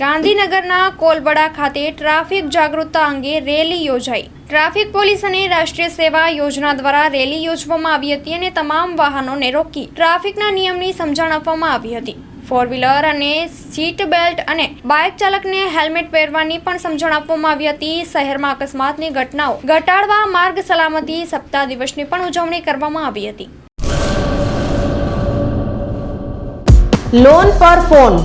ગાંધીનગરના કોલબડા ખાતે ટ્રાફિક જાગૃતતા અંગે રેલી યોજાઈ. ટ્રાફિક પોલીસ અને રાષ્ટ્રીય સેવા યોજના દ્વારા રેલી યોજવામાં આવી હતી અને તમામ વાહનોને રોકી ટ્રાફિકના નિયમની સમજણ આપવામાં આવી હતી. ફોર વ્હીલર અને સીટ બેલ્ટ અને બાઇક ચાલકને હેલ્મેટ પહેરવાની પણ સમજણ આપવામાં આવી હતી. શહેરમાં અકસ્માતની ઘટનાઓ ઘટાડવા માર્ગ સલામતી સપ્તાહ દિવસની પણ ઉજવણી કરવામાં આવી હતી. લોન પર ફોન